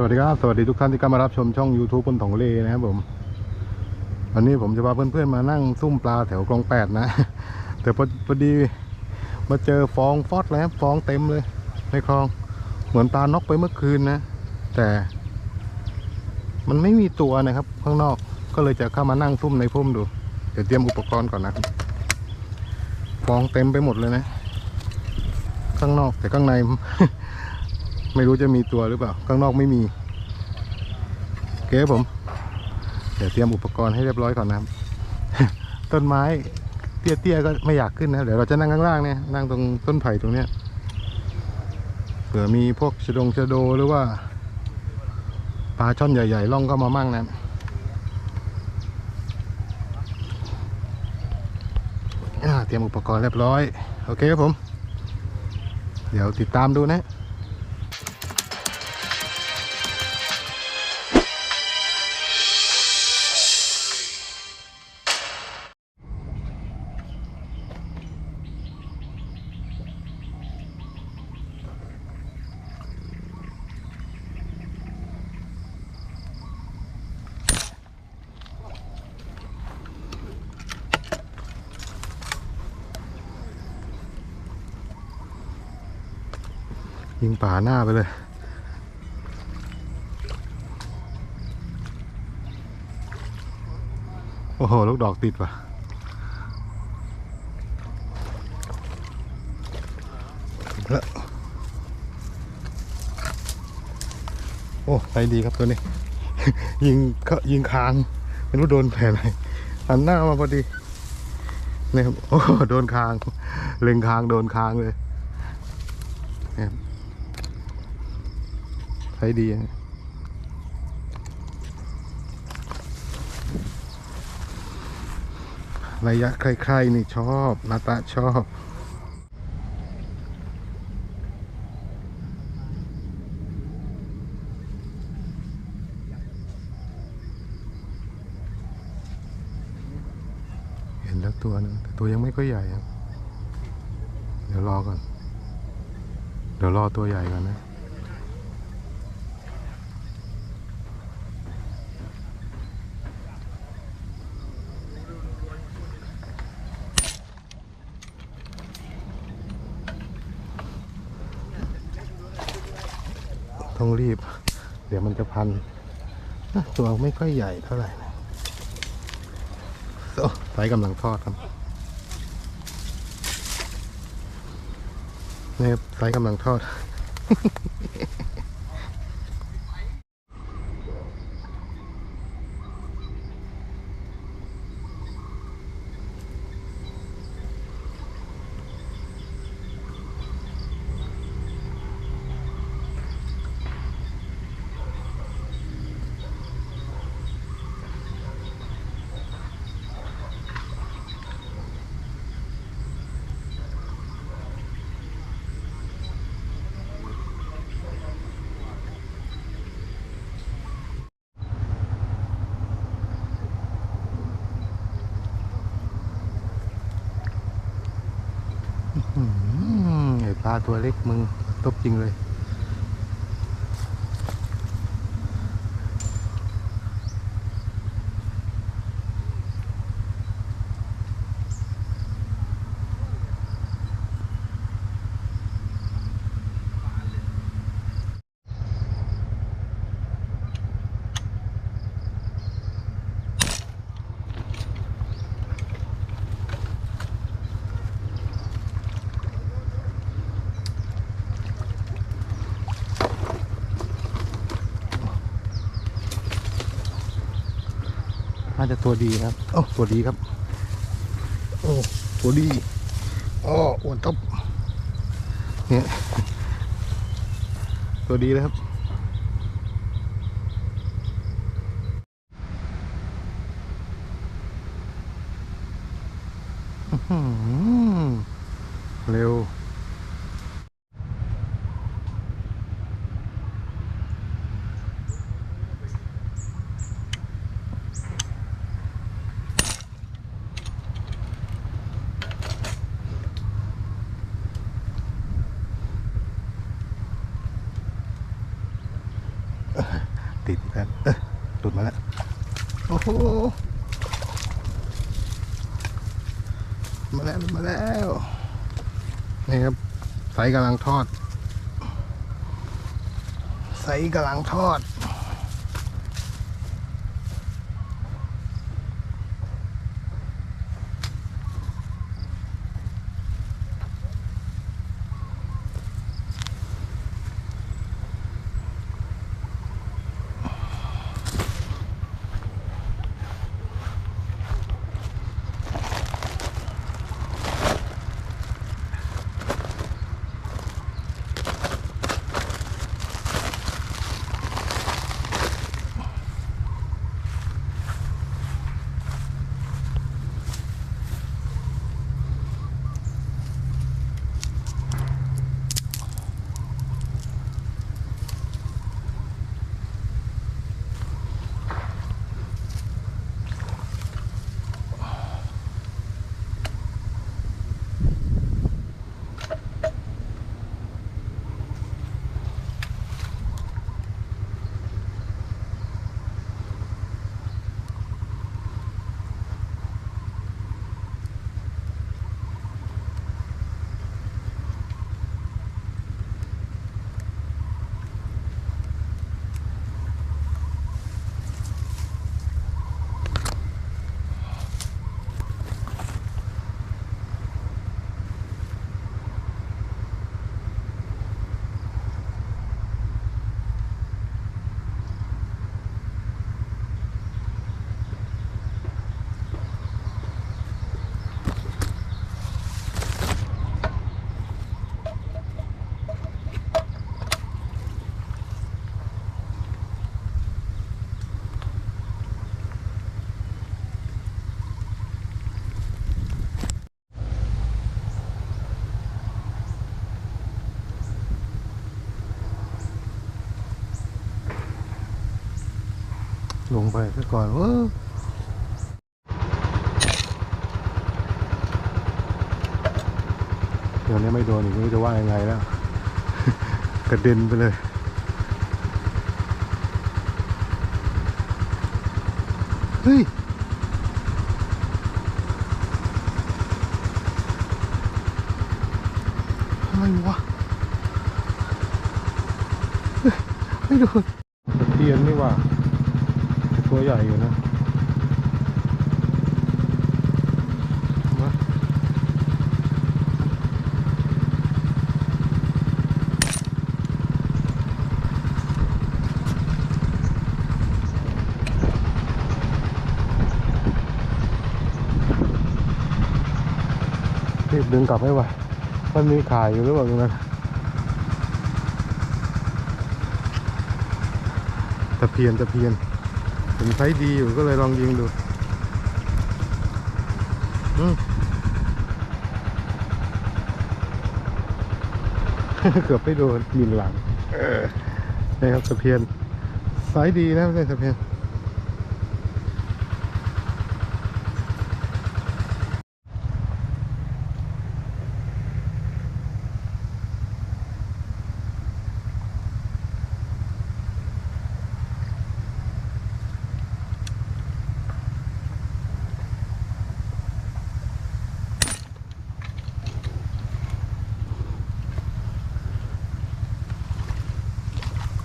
สวัสดีครับ สวัสดีทุกท่านที่เข้ามารับชมช่อง YouTube บนถงเลนะครับผม วันนี้ผมจะพาเพื่อนๆมานั่งซุ่มปลาแถวคลองแปดนะ แต่พอพอดีมาเจอฟองฟอดแล้วฟองเต็มเลย ในคลอง เหมือนปลานกไปเมื่อคืนนะ แต่มันไม่มีตัวนะครับ ข้างนอกก็เลยจะเข้ามานั่งซุ่มในพุ่มดู เดี๋ยวเตรียมอุปกรณ์ก่อนนะฟองเต็มไปหมดเลยนะ ข้างนอกแต่ข้างใน ไม่รู้จะมีตัวหรือเปล่า ข้างนอกไม่มีโอเคครับผม เดี๋ยวเตรียมอุปกรณ์ให้เรียบร้อยก่อนนะครับ ต้นไม้เตี้ยๆก็ไม่อยากขึ้นนะเดี๋ยวเราจะนั่งข้างล่างเนี่ยนั่งตรงต้นไผ่ตรงเนี้ยเผื่อมีพวกชะดงชะโดหรือว่าปลาช่อนใหญ่ๆล่องเข้ามามั่งนะเตรียมอุปกรณ์เรียบร้อย โอเคครับผม เดี๋ยวติดตามดูนะ งป่าหน้าไปเลย โอ้โห ลูกดอกติดว่ะแล้วโอ้ไปดีครับตัวนี้ ยิงเขยิงคาง ไม่รู้โดนแผลอะไรหันหน้ามาพอดีนี่ครับโอ้โหโดนคาง เล็งคางโดนคางเลยนี่ครับ ใช้ดีนะระยะใครๆนี่ชอบ นาตาชอบ เห็นแล้วตัวหนึงแต่ตัวยังไม่ค่อยใหญ่ เดี๋ยวรอก่อน เดี๋ยวรอตัวใหญ่ก่อนนะ ต้องรีบ เดี๋ยวมันจะพัน ตัวไม่ค่อยใหญ่เท่าไหร่นะโอ้ไฟกำลังทอดครับนี่ครับไฟกำลังทอด ตัวเล็กมึงตบจริงเลย จะตัวดีครับโอ้ตัวดีครับ โอ้ตัวดีอ้ออ้วนท็อปเนี่ยตัวดีเลยครับอื้อหือเร็ว อ ติดแล้วเอ้ยหลุดมาแล้ว โอ้โห มาแล้ว มาแล้ว นี่ครับไซส์ กำลังทอดไซส์กำลังทอด ลงไปซะก่อนเออเดี๋ยวนี้ไม่โดนอีกไม่จะว่ายังไงแล้ว กระเด็นไปเลยเฮ้ยอะไรวะไม่โดนเพียนนี่ว่า ตัวใหญ่อยู่นะมารีบดึงกลับไม่ไหวมันมีขายอยู่หรือเปล่าตรงนั้นตะเพียนตะเพียน ผมใช้ดีอยู่ก็เลยลองยิงดูอืมเกือบไปโดนยิงหลังนะครับสะเพียนสายดีนะไม่ใช่สะเพียน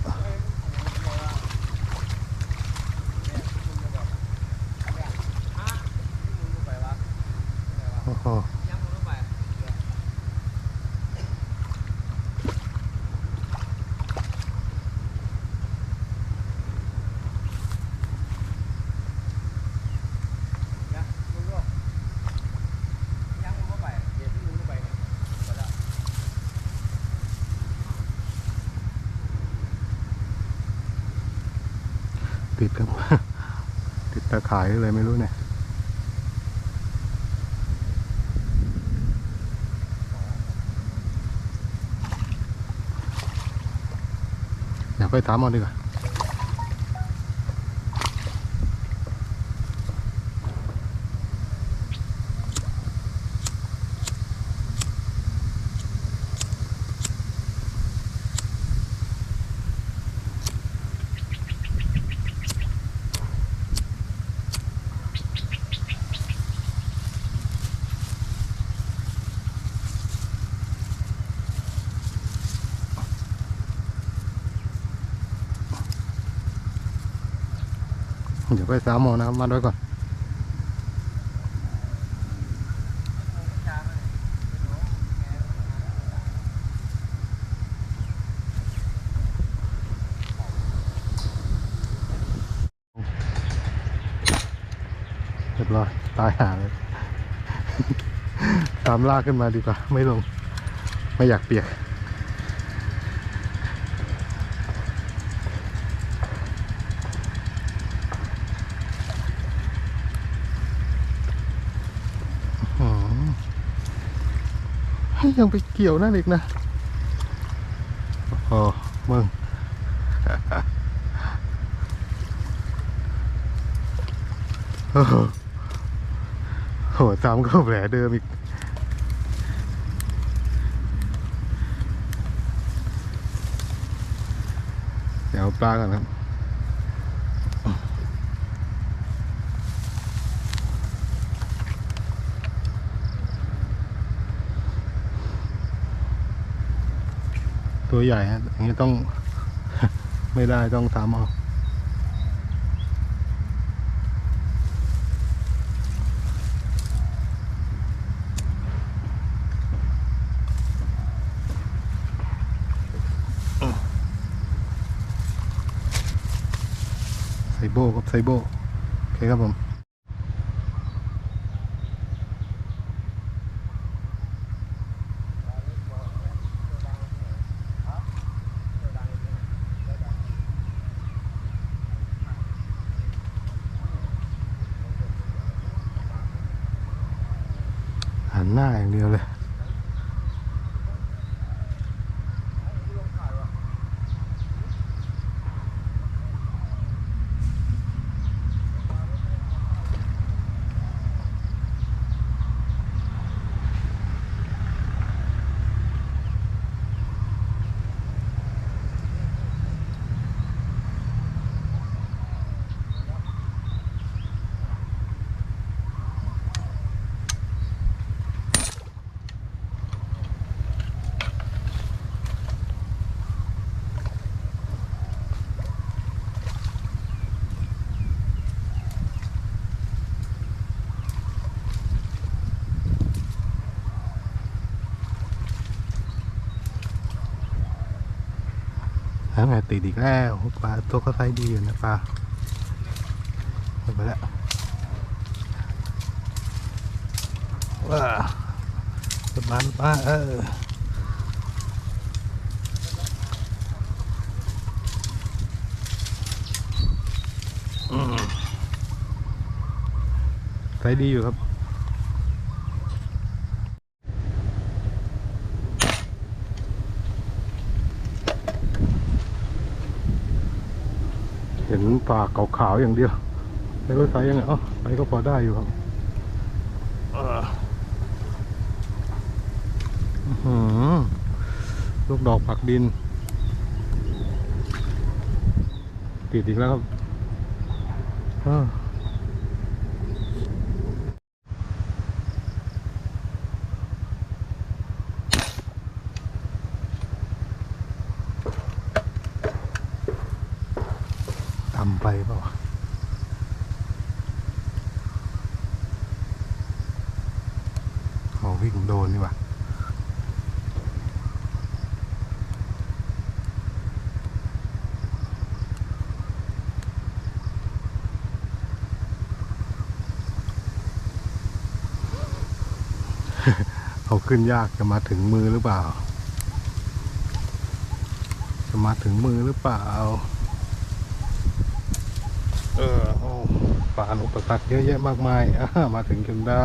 โอ้โห ติดครับ ติดตาข่ายเลยไม่รู้เนี่ย เดี๋ยวค่อ ยถามเดี๋ยวไปสามหมอนะครับมาด้วยก่อนเรียบร้อยตายหาเลย ตามลากขึ้นมาดีกว่า ไม่ลง ไม่อยากเปียก อื้อหือให้ ยังไปเกี่ยวนั่นอีกนะโอ้มึงโอ้โหซ้ำก็แผลเดิมอีกเดี๋ยวปลาก่อนครับ ตัวใหญ่ฮะอย่างนี้ต้อง ไม่ได้ต้องทำเอาไซโบครับไซโบโอเคครับผม หันหน้าอย่างเดียวเลย แล้วไงติดอีกแล้วปลาตัวก็ไซส์ดีอยู่นะปลาไปแล้วว้าสบานปลาเอออืมไซส์ดีอยู่ครับ ห็นปลาขาวๆอย่างเดียวไม่รู้ไซส์ยังไงอ๋อไซส์ก็พอได้อยู่ครับเอออื้อหือลูกดอกผักดิน ติดอีกแล้วครับเออทำไปเปล่าวะเอาวิ่งโดนนี่หว่า เอาขึ้นยากจะมาถึงมือหรือเปล่า จะมาถึงมือหรือเปล่า เออโอ้ผ่านอุปสรรคเยอะแยะมากมายอ่ามาถึงจนได้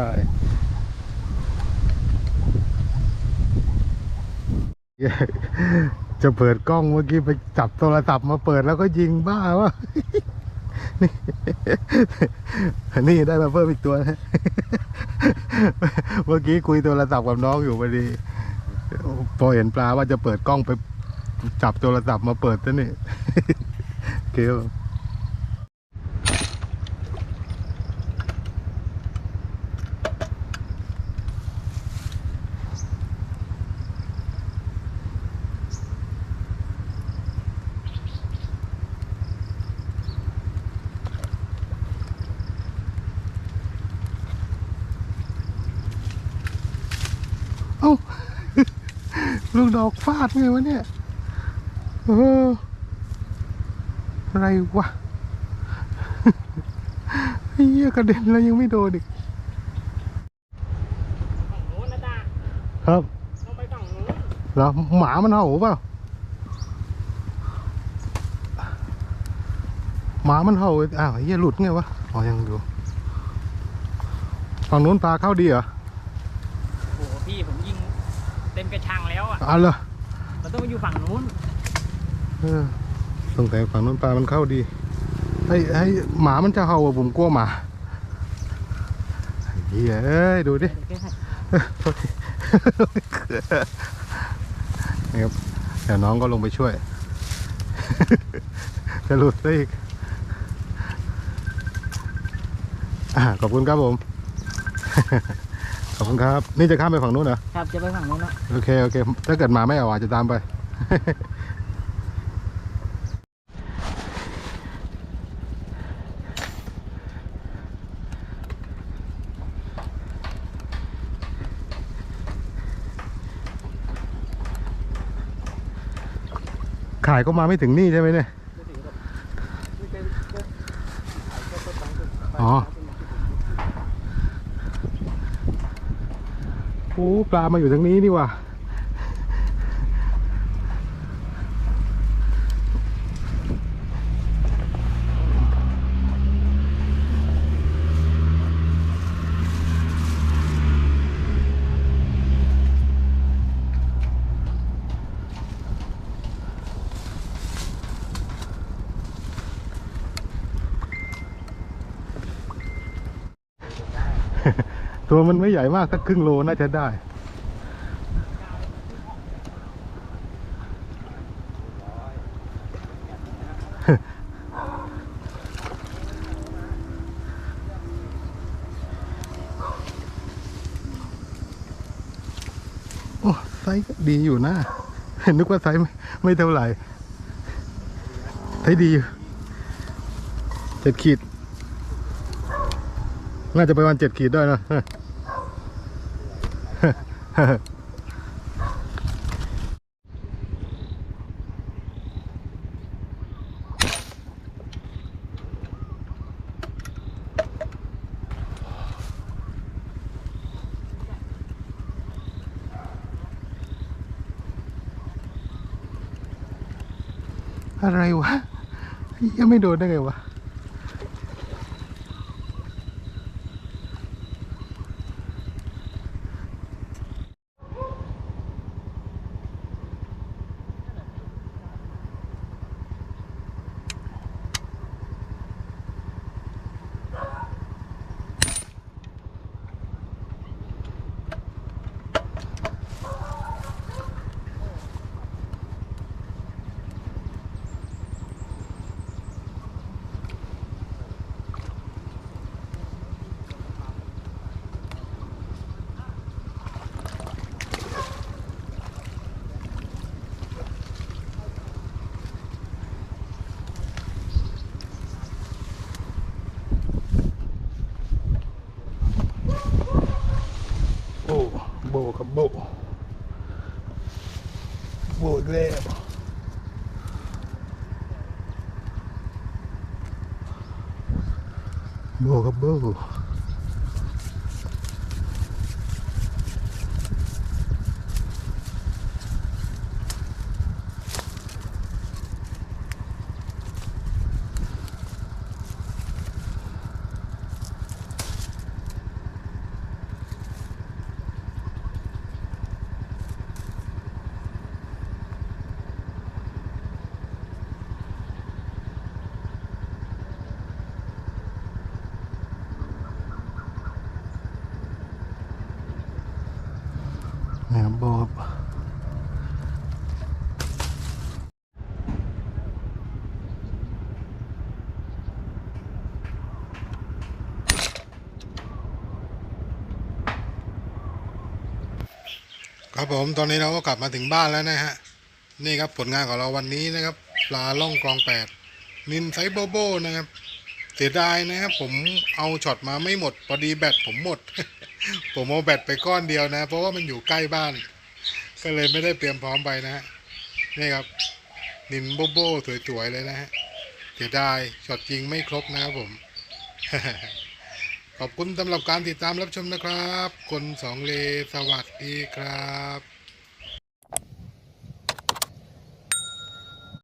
จะเปิดกล้องเมื่อกี้ไปจับโทรศัพท์มาเปิดแล้วก็ยิงบ้าวะนี่นี่ได้มาเพิ่มอีกตัวนะ เมื่อกี้คุยโทรศัพท์กับน้องอยู่พอดีพอเห็นปลาว่าจะเปิดกล้องไปจับโทรศัพท์มาเปิดซะนี่เกี่ยว อ ลูกดอกฟาดไงวะเนี่ยเอออะไรวะไอ้เหี้ยกระเด็นแล้วยังไม่โดนอีกฝั่งโน้นนะจ๊ะครับต้องไปฝั่งโน้นแล้วหมามันเห่าเปล่าหมามันเห่าอ้าวไอ้เหี้ยหลุดไงวะอ๋อยังอยู่ฝั่งนู้นปลาเข้าดีเหรอ โอ้โหพี่ผมยิงเต็มกระชังแล้วอะอ๋อเหรอเราต้องไปอยู่ฝั่งนู้นเออสงสัยฝั่งนู้นปลามันเข้าดีไอ้ไอ้หมามันจะเห่าอะผมกลัวหมาไอ้เหี้ยเอ้ยดูดิโทษที นี่ครับเดี๋ยวน้องก็ลงไปช่วย จะหลุดซะอีกอ่าขอบคุณครับผม ขอบคุณครับ นี่จะข้ามไปฝั่งนู้นเหรอ ครับจะไปฝั่งนู้นนะโอเค โอเค ถ้าเกิดหมาไม่เอาอาจจะตามไป ขายก็มาไม่ถึงนี่ใช่ไหมเนี่ย อ๋อ โอ้ปลามาอยู่ทางนี้นี่ว่า ตัวมันไม่ใหญ่มากสักครึ่งโลน่าจะได้ โอ้ไซส์ดีอยู่นะ เห็นนึกว่าไซส์ไม่เท่าไหร่ไซส์ดีอยู่เจ็ดขีด น่าจะไประมาณเจ็ดขีดได้นะ อะไรวะ ยังไม่โดนได้ไงวะ โบ บโบครับผมตอนนี้เราก็กลับมาถึงบ้านแล้วนะฮะ นี่ครับผลงานของเราวันนี้นะครับ ปลาล่องกองแปดนินไซโบโบนะครับ เสียดายนะครับผมเอาช็อตมาไม่หมด พอดีแบตผมหมด ผมเอาแบตไปก้อนเดียวนะ เพราะว่ามันอยู่ใกล้บ้าน ก็เลยไม่ได้เตรียมพร้อมไปนะฮะนี่ครับ นินโบโบสวยๆเลยนะฮะเสียดายช็อตจริงไม่ครบนะครับผม ขอบคุณสำหรับการติดตามรับชมนะครับ คนสองเลสวัสดีครับ